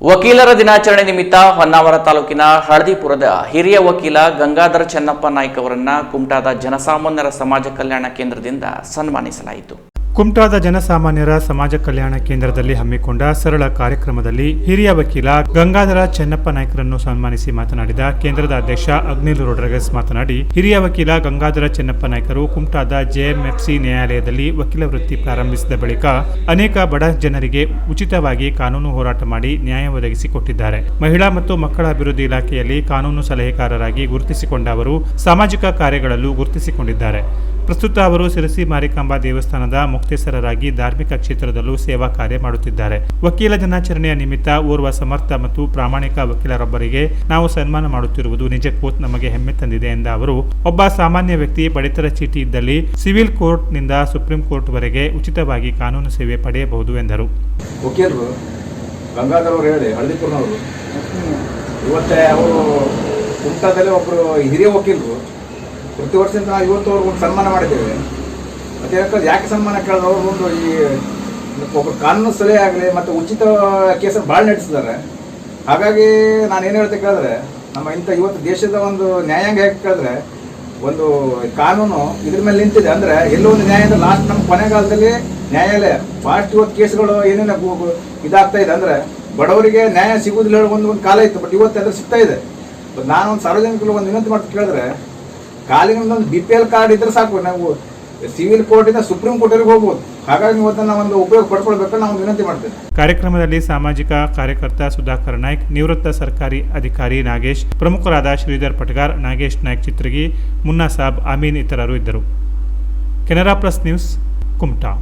ವಕೀಲರ ದಿನಾಚರಣೆ ನಿಮಿತ್ತ ಹೊನ್ನಾವರ ತಾಲೂಕಿನ ಹಳದಿಪುರದ ಹಿರಿಯ ವಕೀಲ ಗಂಗಾಧರ ಚೆನ್ನಪ್ಪ ನಾಯ್ಕ ಅವರನ್ನ ಕುಮಟಾದ ಜನಸಾಮಾನ್ಯರ ಸಮಾಜ ಕಲ್ಯಾಣ ಕೇಂದ್ರದಿಂದ ಸನ್ಮಾನಿಸಲಾಯಿತು. ಕುಮಟಾದ ಜನಸಾಮಾನ್ಯರ ಸಮಾಜ ಕಲ್ಯಾಣ ಕೇಂದ್ರದಲ್ಲಿ ಹಮ್ಮಿಕೊಂಡ ಸರಳ ಕಾರ್ಯಕ್ರಮದಲ್ಲಿ ಹಿರಿಯ ವಕೀಲ ಗಂಗಾಧರ ಚೆನ್ನಪ್ಪ ನಾಯ್ಕರನ್ನು ಸನ್ಮಾನಿಸಿ ಮಾತನಾಡಿದ ಕೇಂದ್ರದ ಅಧ್ಯಕ್ಷ ಅಗ್ನಿಲ್ ರೋಡ್ರಗಸ್ ಮಾತನಾಡಿ, ಹಿರಿಯ ವಕೀಲ ಗಂಗಾಧರ ಚೆನ್ನಪ್ಪ ನಾಯ್ಕರು ಕುಮಟಾದ ಜೆಎಂಎಫ್ಸಿ ನ್ಯಾಯಾಲಯದಲ್ಲಿ ವಕೀಲ ವೃತ್ತಿ ಪ್ರಾರಂಭಿಸಿದ ಬಳಿಕ ಅನೇಕ ಬಡ ಜನರಿಗೆ ಉಚಿತವಾಗಿ ಕಾನೂನು ಹೋರಾಟ ಮಾಡಿ ನ್ಯಾಯ ಒದಗಿಸಿಕೊಟ್ಟಿದ್ದಾರೆ. ಮಹಿಳಾ ಮತ್ತು ಮಕ್ಕಳ ಅಭಿವೃದ್ಧಿ ಇಲಾಖೆಯಲ್ಲಿ ಕಾನೂನು ಸಲಹೆಗಾರರಾಗಿ ಗುರುತಿಸಿಕೊಂಡ ಅವರು ಸಾಮಾಜಿಕ ಕಾರ್ಯಗಳಲ್ಲೂ ಗುರುತಿಸಿಕೊಂಡಿದ್ದಾರೆ. ಪ್ರಸ್ತುತ ಅವರು ಸಿರಸಿ ಮಾರಿಕಾಂಬಾ ದೇವಸ್ಥಾನದ ಮುಕ್ತೇಸರರಾಗಿ ಧಾರ್ಮಿಕ ಕ್ಷೇತ್ರದಲ್ಲೂ ಸೇವಾ ಕಾರ್ಯ ಮಾಡುತ್ತಿದ್ದಾರೆ. ವಕೀಲ ದಿನಾಚರಣೆಯ ನಿಮಿತ್ತ ಓರ್ವ ಸಮರ್ಥ ಮತ್ತು ಪ್ರಾಮಾಣಿಕ ವಕೀಲರೊಬ್ಬರಿಗೆ ನಾವು ಸನ್ಮಾನ ಮಾಡುತ್ತಿರುವುದು ನಿಜಕ್ಕೂ ನಮಗೆ ಹೆಮ್ಮೆ ತಂದಿದೆ ಎಂದ ಅವರು, ಒಬ್ಬ ಸಾಮಾನ್ಯ ವ್ಯಕ್ತಿ ಪಡಿತರ ಚೀಟಿ ಇದ್ದಲ್ಲಿ ಸಿವಿಲ್ ಕೋರ್ಟ್ನಿಂದ ಸುಪ್ರೀಂ ಕೋರ್ಟ್ವರೆಗೆ ಉಚಿತವಾಗಿ ಕಾನೂನು ಸೇವೆ ಪಡೆಯಬಹುದು ಎಂದರು. ಇವತ್ತೇ ಅವರು ಒಬ್ಬರು ಹಿರಿಯ ವಕೀಲರು, ಪ್ರತಿ ವರ್ಷದಿಂದ ಇವತ್ತು ಅವ್ರಿಗೆ ಒಂದು ಸನ್ಮಾನ ಮಾಡಿದ್ದೇವೆ. ಮತ್ತೆ ಯಾಕಂದ್ರೆ ಯಾಕೆ ಸನ್ಮಾನ ಕೇಳಿದ್ರೆ ಅವರು ಒಂದು ಈ ಒಬ್ಬರು ಕಾನೂನು ಸಲಹೆ ಆಗಲಿ ಮತ್ತು ಉಚಿತ ಕೇಸನ್ನು ಭಾಳ ನಡೆಸಿದ್ದಾರೆ ಹಾಗಾಗಿ ನಾನು ಏನು ಹೇಳ್ತೆ ಕೇಳಿದ್ರೆ, ನಮ್ಮ ಇಂಥ ಇವತ್ತು ದೇಶದ ಒಂದು ನ್ಯಾಯಾಂಗ ಹೇಗೆ ಕೇಳಿದ್ರೆ, ಒಂದು ಕಾನೂನು ಇದ್ರ ಮೇಲೆ ನಿಂತಿದೆ. ಅಂದರೆ ಎಲ್ಲೋ ಒಂದು ನ್ಯಾಯ ಲಾಸ್ಟ್ ನಮ್ಮ ಕೊನೆಗಾಲದಲ್ಲಿ ನ್ಯಾಯಾಲಯ ಫಾಸ್ಟ್ ಇವತ್ತು ಕೇಸ್ಗಳು ಏನೇನು ಇದಾಗ್ತಾ ಇದೆ. ಅಂದ್ರೆ ಬಡವರಿಗೆ ನ್ಯಾಯ ಸಿಗುವುದಿಲ್ಲ ಹೇಳಿ ಒಂದು ಒಂದು ಕಾಲ ಇತ್ತು ಬಟ್ ಇವತ್ತು ಅದ್ರ ಸಿಗ್ತಾ ಇದೆ. ಬಟ್ ನಾನು ಒಂದು ಸಾರ್ವಜನಿಕರು ಒಂದು ವಿನಂತಿ ಮಾಡ್ತಾ ಕೇಳಿದ್ರೆ ಕಾಲಿಗೆ ಒಂದು ಬಿ ಪಿ ಎಲ್ ಕಾರ್ಡ್ ಇದ್ರೆ ಸಾಕು. ನಾವು ಸಿವಿಲ್ ಕೋರ್ಟಿಂದ ಸುಪ್ರೀಂ ಕೋರ್ಟ್ವರೆಗೆ ಹೋಗ್ಬೋದು. ಹಾಗಾಗಿ ನೀವು ಅದನ್ನು ಒಂದು ಉಪಯೋಗ ಪಡ್ಕೊಳ್ಬೇಕಂತ ನಾವು ವಿನಂತಿ ಮಾಡ್ತೇವೆ. ಕಾರ್ಯಕ್ರಮದಲ್ಲಿ ಸಾಮಾಜಿಕ ಕಾರ್ಯಕರ್ತ ಸುಧಾಕರ್ ನಾಯ್ಕ್, ನಿವೃತ್ತ ಸರ್ಕಾರಿ ಅಧಿಕಾರಿ ನಾಗೇಶ್, ಪ್ರಮುಖರಾದ ಶ್ರೀಧರ್ ಪಟಗಾರ್, ನಾಗೇಶ್ ನಾಯ್ಕ್ ಚಿತ್ರಗಿ, ಮುನ್ನಾ ಸಾಬ್, ಅಮೀನ್ ಇತರರು ಇದ್ದರು. Canara plus news, Kumta.